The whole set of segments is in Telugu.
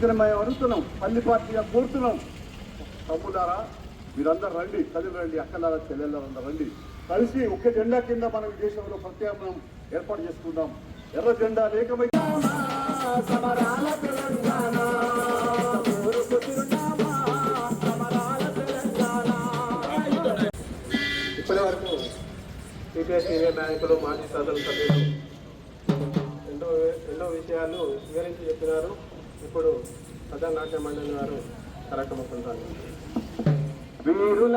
ఇక్కడ మేము అడుగుతున్నాం పల్లి పార్టీగా కోరుతున్నాం తమ్ముడారా మీరందరూ రండి తల్లి రండి అక్కలారా చెల్లెళ్ళందరూ రండి. కలిసి ఒకే జెండా కింద మనం దేశంలో ప్రత్యామ్నాయం ఏర్పాటు చేసుకుందాం. ఎర్ర జెండా లేకమై సమరాల తెలంగాణ ఇప్పటి వరకు సిపిఐ సీనియర్ నాయకులు మాజీ శాసన సభ్యులు ఎన్నో ఎన్నో విషయాలు వివరించి చెప్పినారు. ఇప్పుడు ప్రధాన నాట్య మండలి వారు కార్యక్రమం వీరుల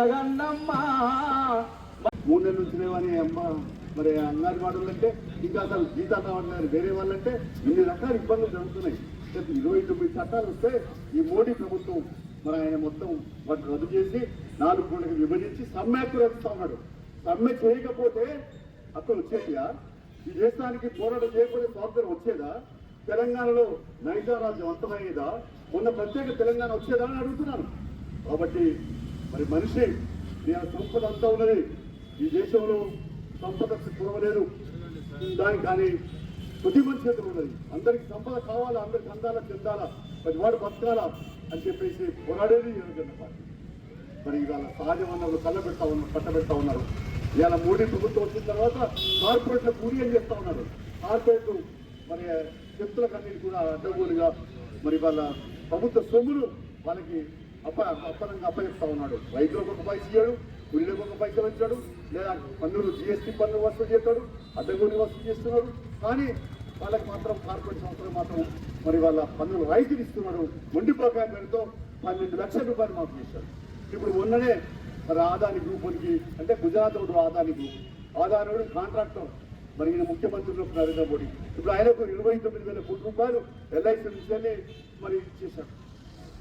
మూడు నెలలు నుంచి అమ్మ మరి అంగన్వాడీలు అంటే ఇంకా అసలు జీతాలు రావట్లేదు. వేరే వాళ్ళంటే ఇన్ని రకాల ఇబ్బందులు జరుగుతున్నాయి. రేపు ఇరవై తొమ్మిది చట్టాలు వస్తే ఈ మోడీ ప్రభుత్వం మరి ఆయన మొత్తం వాటిని రద్దు చేసి నాలుగు కోట్లకు విభజించి సమ్మె హక్కులు సమ్మె చేయకపోతే అక్కడ వచ్చేటియా ఈ దేశానికి పోరాటం చేయకపోతే స్వాతంత్రం వచ్చేదా? తెలంగాణలో నైజా రాజ్యం అంతమయ్యేదా? మొన్న ప్రత్యేక తెలంగాణ వచ్చేదా అని అడుగుతున్నాను. కాబట్టి మరి మనిషి నేను సంపద అంతా ఉన్నది. ఈ దేశంలో సంపద కురవలేదు. దానికి కానీ కొద్ది మంచి చేతులు ఉన్నది. అందరికి సంపద కావాలా? అందరికి అందాలా? చెందాలా? మరి వాడు బతకాలా? అని చెప్పేసి పోరాడేది జరుగుతున్న పార్టీ. మరి ఇవాళ సహజ వనరులు కళ్ళబెడతా ఉన్నారు పట్టబెడతా ఉన్నారు. ఇవాళ మోడీ ప్రభుత్వం వచ్చిన తర్వాత కార్పొరేట్ల కూలి అని చేస్తా ఉన్నారు. కార్పొరేట్లు మరి శక్తులకన్నీ కూడా అడ్డగోలుగా మరి వాళ్ళ ప్రభుత్వ సొమ్ములు వాళ్ళకి అప్ప అప్పనంగా అప్పగిస్తా ఉన్నాడు. రైతులకు ఒక పైస ఇయ్యాడు కూలీలకు ఒక పైసలు ఇచ్చాడు లేదా పన్నులు జిఎస్టీ పన్ను వసూలు చేస్తాడు అడ్డగోలు వసూలు చేస్తున్నాడు. కానీ వాళ్ళకి మాత్రం కార్పొరేట్ సంస్థలు మాత్రం మరి వాళ్ళ పన్నులు రైతులు ఇస్తున్నాడు. మొండి బకాయి పేరుతో పన్నెండు లక్షల రూపాయలు మాకు చేశాడు. ఇప్పుడు మొన్ననే మరి ఆదాని గ్రూపులకి అంటే గుజరాత్ ఒకడు ఆదాని గ్రూప్. ఆదానుడు కాంట్రాక్టర్. మరి ఈయన ముఖ్యమంత్రిలో నరేంద్ర మోడీ. ఇప్పుడు ఆయనకు ఇరవై తొమ్మిది వేల కోట్ల రూపాయలు ఎల్ఐసి నుంచి మరి ఇచ్చేశాడు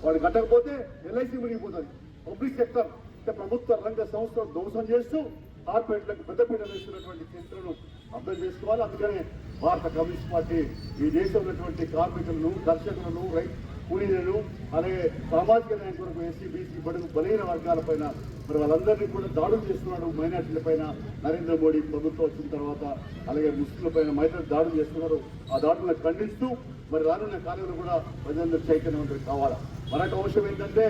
వాడు కట్టకపోతే ఎల్ఐసి మునిగిపోతుంది. పబ్లిక్ సెక్టర్ అంటే ప్రభుత్వ రంగ సంస్థలు ధ్వంసం చేస్తూ కార్పొరేట్లకు పెద్దపీట వేస్తున్నటువంటి చరిత్రను అర్థం చేసుకోవాలి. అందుకనే భారత కమ్యూనిస్ట్ పార్టీ ఈ దేశంలో ఉన్నటువంటి కార్మికులను దర్శకులను రైతు కూలీలను అలాగే సామాజిక న్యాయం కొరకు ఎస్సీ బీసీ బడుగు బలహీన వర్గాలపైన మరి వాళ్ళందరినీ కూడా దాడులు చేస్తున్నాడు మైనార్టీలపైన నరేంద్ర మోడీ ప్రభుత్వం వచ్చిన తర్వాత అలాగే ముస్లింలపైన మైనార్టీ దాడులు చేస్తున్నారు. ఆ దాడులను ఖండిస్తూ మరి రానున్న కాలంలో కూడా ప్రజలందరూ చైతన్యవంతులు కావాలి? మరొక అంశం ఏంటంటే